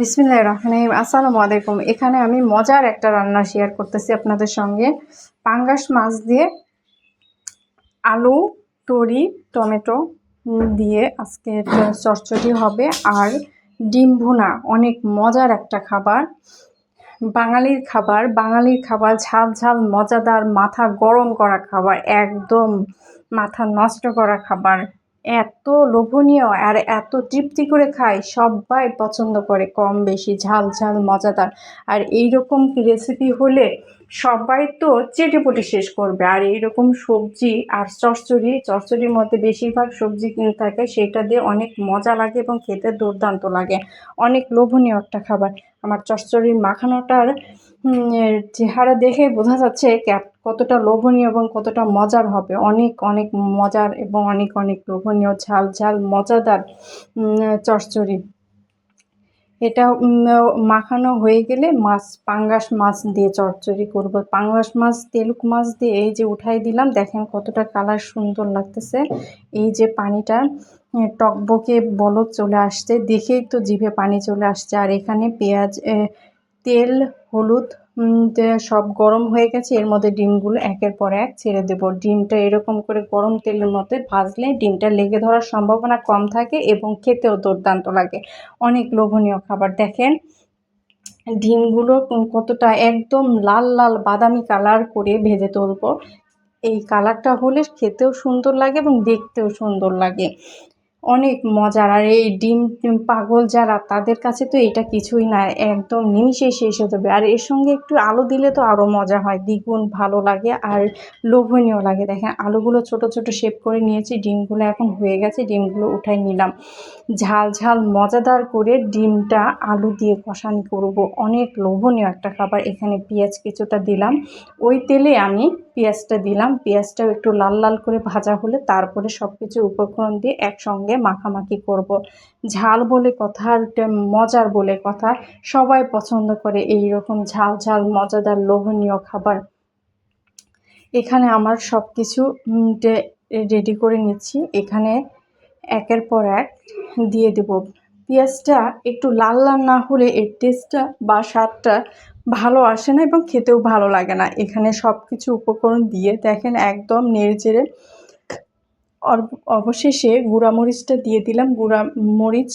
বিসমিল্লাহ রহমান আসসালামু আলাইকুম। এখানে আমি মজার একটা রান্না শেয়ার করতেছি আপনাদের সঙ্গে। পাঙ্গাস মাছ দিয়ে আলু, তরি, টমেটো দিয়ে আজকে চচ্চড়ি হবে। আর ডিম ভুনা, অনেক মজার একটা খাবার। বাঙালির খাবার বাঙালির খাবার, ঝাল ঝাল, মজাদার, মাথা গরম করা খাবার, একদম মাথা নষ্ট করা খাবার। এত লোভনীয় আর এত তৃপ্তি করে খায়, সবাই পছন্দ করে কম বেশি ঝাল ঝাল মজাদার। আর এই রকম রেসিপি হলে সবাই তো চেটেপুটে শেষ করবে। আর এইরকম সবজি আর চচ্চড়ি, চচ্চড়ির মধ্যে বেশিরভাগ সবজি কিনে থাকে, সেটা দিয়ে অনেক মজা লাগে এবং খেতে দুর্দান্ত লাগে। অনেক লোভনীয় একটা খাবার। আমার চচ্চড়ির মাখানোটার চেহারা দেখে বোঝা যাচ্ছে কতটা লোভনীয় এবং কতটা মজার হবে। অনেক অনেক মজার এবং অনেক অনেক লোভনীয়, ঝাল ঝাল, মজাদার চচ্চড়ি। এটা মাখানো হয়ে গেলে মাছ, পাঙ্গাস মাছ দিয়ে চচ্চড়ি করব। পাঙ্গাস মাছ তেলুক মাছ দিয়ে এই যে উঠাই দিলাম, দেখেন কতটা কালার সুন্দর লাগতেছে। এই যে পানিটা টকবকে বলক চলে আসছে দেখেই তো জিভে পানি চলে আসছে। আর এখানে পেঁয়াজ তেল, হলুদ সব গরম হয়ে গেছে। এর মধ্যে ডিমগুলো একের পর এক ছেড়ে দেব। ডিমটা এরকম করে গরম তেলের মধ্যে ভাজলে ডিমটা লেগে ধরার সম্ভাবনা কম থাকে এবং খেতেও দুর্দান্ত লাগে। অনেক লোভনীয় খাবার। দেখেন, ডিমগুলো কতটা একদম লাল লাল বাদামি কালার করে ভেজে তুলবো। এই কালারটা হলে খেতেও সুন্দর লাগে এবং দেখতেও সুন্দর লাগে। অনেক মজার। আর এই ডিম পাগল যারা, তাদের কাছে তো এটা কিছুই না, একদম নিমিষেই শেষ হয়ে যাবে। আর এর সঙ্গে একটু আলু দিলে তো আরও মজা হয়, দ্বিগুণ ভালো লাগে আর লোভনীয় লাগে। দেখেন, আলুগুলো ছোট ছোট শেপ করে নিয়েছি, ডিমগুলো এখন হয়ে গেছে, ডিমগুলো উঠাই নিলাম। ঝাল ঝাল, মজাদার করে ডিমটা আলু দিয়ে কষানি করব। অনেক লোভনীয় একটা খাবার। এখানে পেঁয়াজ কিছুটা দিলাম। ওই তেলে আমি পেঁয়াজটা দিলাম। পেঁয়াজটাও একটু লাল লাল করে ভাজা হলে তারপরে সব কিছু উপকরণ দিয়ে একসঙ্গে মাখামাখি করব। ঝাল বলে কথা আর মজার বলে কথা। সবাই পছন্দ করে এই রকম ঝাল ঝাল মজাদার লোভনীয় খাবার। এখানে আমার সব কিছু রেডি করে নিচ্ছি। এখানে একের পর এক দিয়ে দেব। পেঁয়াজটা একটু লাল লাল না হলে এর টেস্টটা বা স্বাদটা ভালো আসে না এবং খেতেও ভালো লাগে না। এখানে সব কিছু উপকরণ দিয়ে দেখেন একদম নেড়ে চেড়ে অর- অবশেষে গুঁড়া মরিচটা দিয়ে দিলাম। গুঁড়া মরিচ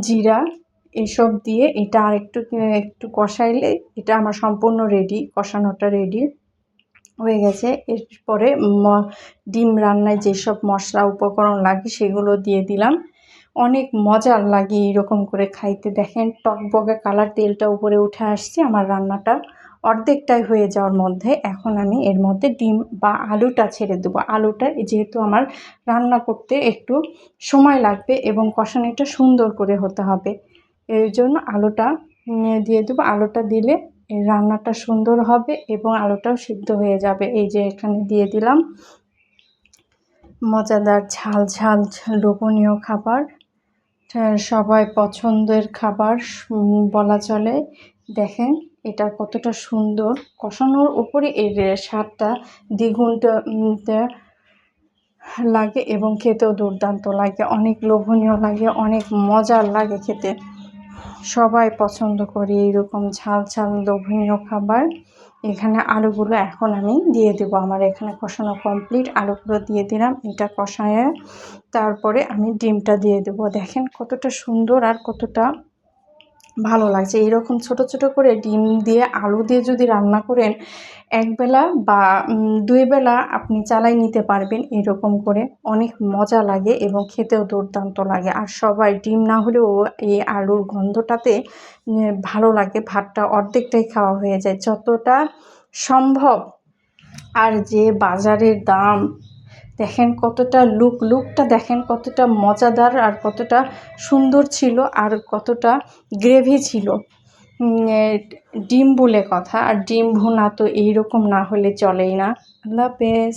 জিরা, এসব দিয়ে এটা আর একটু একটু কষাইলে এটা আমার সম্পূর্ণ রেডি কষানোটা রেডি হয়ে গেছে। এরপরে ডিম রান্নায় যেসব মশলা, উপকরণ লাগে সেগুলো দিয়ে দিলাম। অনেক মজার লাগে এরকম করে খাইতে। দেখেন টকবগে কালার তেলটা উপরে উঠে আসছে আমার রান্নাটা। অর্ধেকটাই হয়ে যাওয়ার মধ্যে এখন আমি এর মধ্যে ডিম বা আলুটা ছেড়ে দেবো। আলুটা যেহেতু আমার রান্না করতে একটু সময় লাগবে এবং কষানিটা সুন্দর করে হতে হবে। এর জন্য আলুটা দিয়ে দেবো। আলুটা দিলে রান্নাটা সুন্দর হবে এবং আলুটাও সিদ্ধ হয়ে যাবে। এই যে এখানে দিয়ে দিলাম। মজাদার ঝাল ঝাল লোভনীয় খাবার। সবাই পছন্দের খাবার বলা চলে। দেখেন, এটা কতটা সুন্দর। কষানোর উপরে এর স্বাদটা দ্বিগুণটা লাগে এবং খেতেও দুর্দান্ত লাগে। অনেক লোভনীয় লাগে, অনেক মজার লাগে খেতে। সবাই পছন্দ করে এইরকম ঝাল ঝাল লোভনীয় খাবার। এখানে আলুগুলো এখন আমি দিয়ে দেব। আমার এখানে কষানো কমপ্লিট আলুগুলো দিয়ে দিলাম এটা কষায়। তারপরে আমি ডিমটা দিয়ে দেব। দেখেন কতটা সুন্দর আর কতটা ভালো লাগছে। এইরকম ছোট ছোট করে ডিম দিয়ে, আলু দিয়ে যদি রান্না করেন একবেলা বা দুই বেলা আপনি চালাই নিতে পারবেন এরকম করে। অনেক মজা লাগে এবং খেতেও দুর্দান্ত লাগে। আর সবাই ডিম না হলেও এই আলুর গন্ধটাতে ভালো লাগে। ভাতটা অর্ধেকটাই খাওয়া হয়ে যায়। যতটা সম্ভব। আর যে বাজারের দাম দেখেন কতটা লুক লুকটা দেখেন কতটা মজাদার আর কতটা সুন্দর ছিল আর কতটা গ্রেভি ছিল। ডিম বলে কথা, আর ডিম ভুনা তো এইরকম না হলে চলেই না। আল্লাহ হাফেজ।